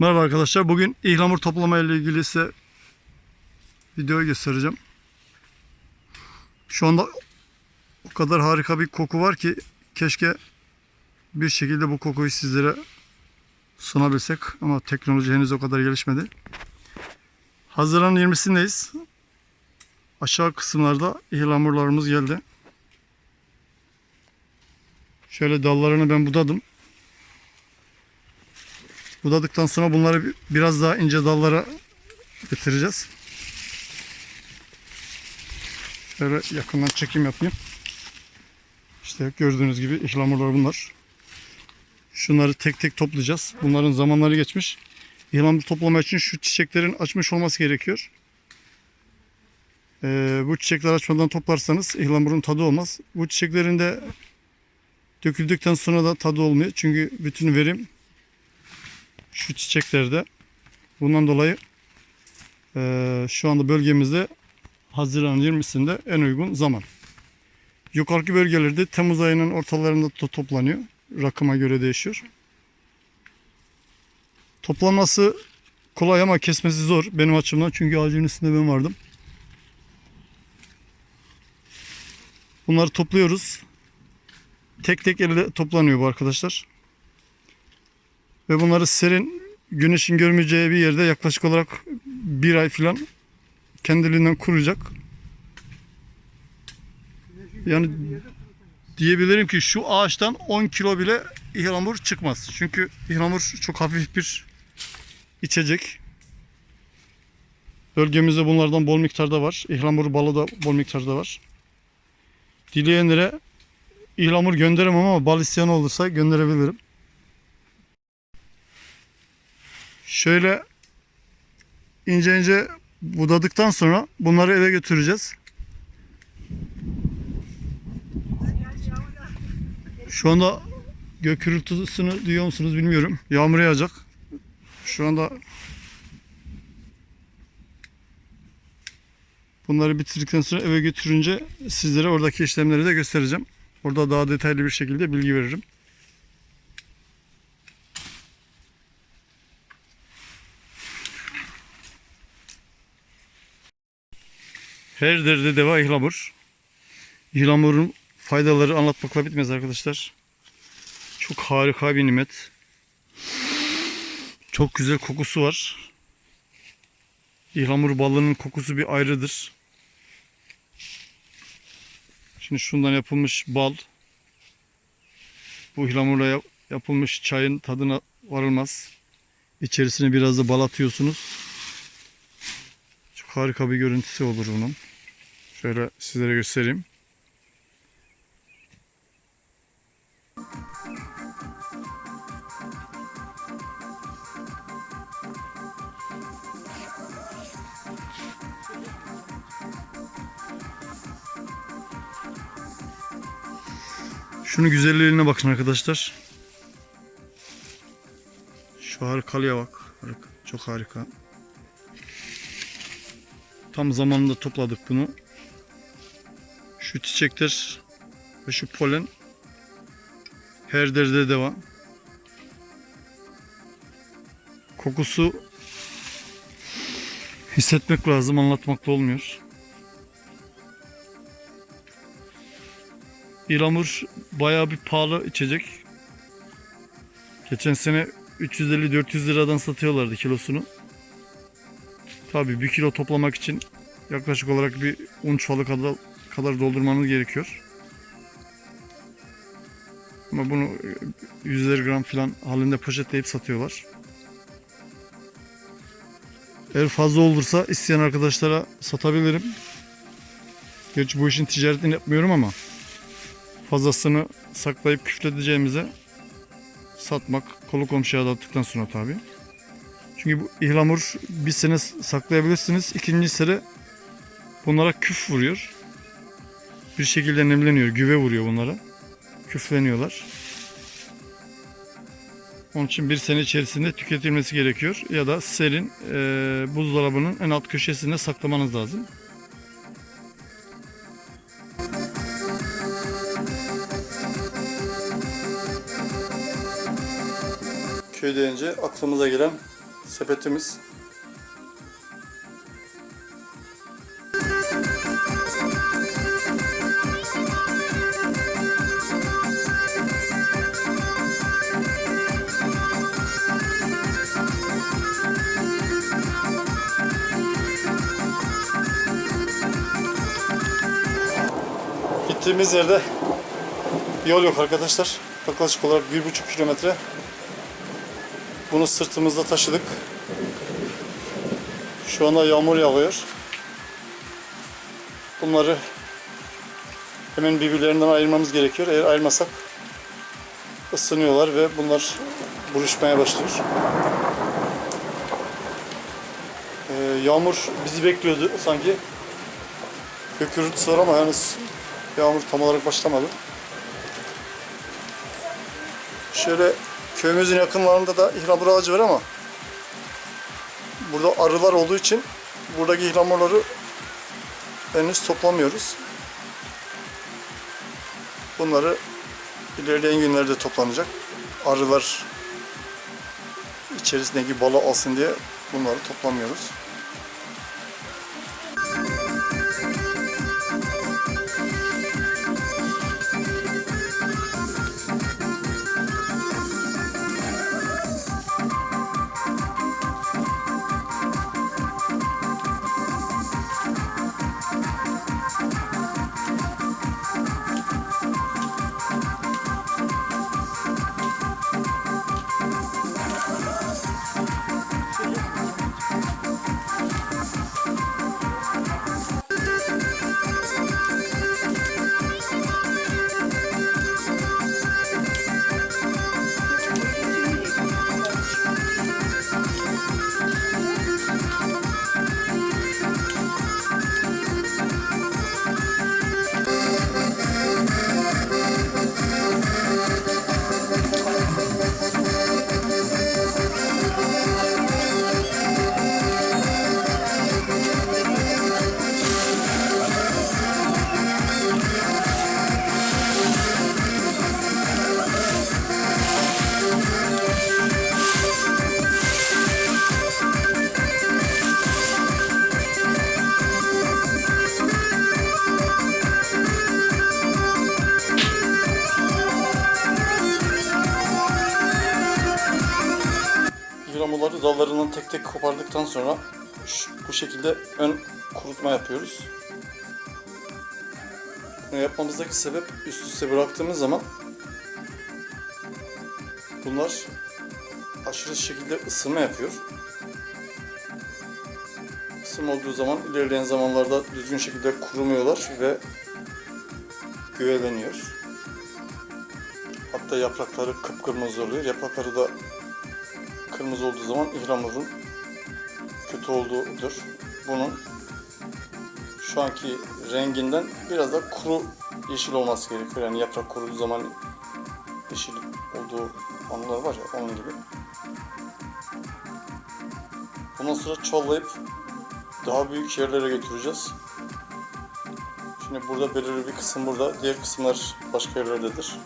Merhaba arkadaşlar. Bugün ihlamur toplama ile ilgili size videoyu göstereceğim. Şu anda o kadar harika bir koku var ki keşke bir şekilde bu kokuyu sizlere sunabilsek ama teknoloji henüz o kadar gelişmedi. Haziran 20'sindeyiz. Aşağı kısımlarda ihlamurlarımız geldi. Şöyle dallarını ben budadım. Budadıktan sonra bunları bir- biraz daha ince dallara getireceğiz. Şöyle yakından çekim yapayım. İşte gördüğünüz gibi ihlamurlar bunlar. Şunları tek tek toplayacağız. Bunların zamanları geçmiş. İhlamur toplama için şu çiçeklerin açmış olması gerekiyor. Ee, bu çiçekler açmadan toplarsanız ihlamurun tadı olmaz. Bu çiçeklerin de döküldükten sonra da tadı olmuyor. Çünkü bütün verim şu çiçeklerde. Bundan dolayı eee, şu anda bölgemizde Haziran 20'sinde en uygun zaman. Yukarıki bölgelerde Temmuz ayının ortalarında to- toplanıyor. Rakıma göre değişiyor. Toplanması kolay ama kesmesi zor benim açımdan. Çünkü ağacın üstünde ben vardım. Bunları topluyoruz. Tek tek elde toplanıyor bu arkadaşlar. Ve bunları serin güneşin görmeyeceği bir yerde yaklaşık olarak bir ay falan kendiliğinden kuruyacak. Yani diyebilirim ki şu ağaçtan 10 kilo bile ihlamur çıkmaz. Çünkü ihlamur çok hafif bir içecek. Bölgemizde bunlardan bol miktarda var. İhlamur balı da bol miktarda var. Dileyenlere ihlamur gönderemem ama bal isteyen olursa gönderebilirim. Şöyle ince ince budadıktan sonra bunları eve götüreceğiz. Şu anda gök gürültüsünü duyuyor musunuz bilmiyorum. Yağmur yağacak. Şu anda bunları bitirdikten sonra eve götürünce sizlere oradaki işlemleri de göstereceğim. Orada daha detaylı bir şekilde bilgi veririm. Her derde deva ihlamur. İhlamurun faydaları anlatmakla bitmez arkadaşlar. Çok harika bir nimet. Çok güzel kokusu var. İhlamur balının kokusu bir ayrıdır. Şimdi şundan yapılmış bal. Bu ihlamurla yap- yapılmış çayın tadına varılmaz. İçerisine biraz da bal atıyorsunuz. Çok harika bir görüntüsü olur bunun. Şöyle sizlere göstereyim. Şunun güzelliğine bakın arkadaşlar. Şu harikalıya bak. Harika. Çok harika. Tam zamanında topladık bunu. Şu çiçekler ve şu polen her derde devam. Kokusu hissetmek lazım, anlatmakla olmuyor. İlamur bayağı bir pahalı içecek. Geçen sene 350-400 liradan satıyorlardı kilosunu. Tabii bir kilo toplamak için yaklaşık olarak bir 10 çuvalı kadar, kadar doldurmanız gerekiyor. Ama bunu e, yüzler gram falan halinde poşetleyip satıyorlar. Eğer fazla olursa isteyen arkadaşlara satabilirim. Gerçi bu işin ticaretini yapmıyorum ama fazlasını saklayıp küfledeceğimize satmak kolu komşuya dağıttıktan sonra tabi. Çünkü bu ihlamur bir sene saklayabilirsiniz. İkinci sene bunlara küf vuruyor. Bir şekilde nemleniyor. Güve vuruyor bunlara. Küfleniyorlar. Onun için bir sene içerisinde tüketilmesi gerekiyor. Ya da serin e, buzdolabının en alt köşesinde saklamanız lazım. Köy deyince aklımıza gelen sepetimiz. Gittiğimiz yerde yol yok arkadaşlar. Yaklaşık olarak bir buçuk kilometre. Bunu sırtımızda taşıdık. Şu anda yağmur yağıyor. Bunları hemen birbirlerinden ayırmamız gerekiyor. Eğer ayırmasak ısınıyorlar ve bunlar buruşmaya başlıyor. Ee, yağmur bizi bekliyordu sanki. Gök gürültüsü var ama henüz yağmur tam olarak başlamadı. Şöyle köyümüzün yakınlarında da ihlamur ağacı var ama burada arılar olduğu için buradaki ihlamurları henüz toplamıyoruz. Bunları ilerleyen günlerde toplanacak. Arılar içerisindeki balı alsın diye bunları toplamıyoruz. Dallarından tek tek kopardıktan sonra şu- bu şekilde ön kurutma yapıyoruz. Bunu yapmamızdaki sebep üst üste bıraktığımız zaman bunlar aşırı şekilde ısınma yapıyor. Isınma olduğu zaman ilerleyen zamanlarda düzgün şekilde kurumuyorlar ve güveleniyor. Hatta yaprakları kıpkırmızı oluyor. Yaprakları da kırmızı olduğu zaman ihlamurun kötü olduğudur. Bunun şu anki renginden biraz da kuru yeşil olması gerekiyor. Yani yaprak kuruduğu zaman yeşil olduğu anlar var ya onun gibi. Bundan sonra çollayıp daha büyük yerlere götüreceğiz. Şimdi burada belirli bir kısım burada, diğer kısımlar başka yerlerdedir.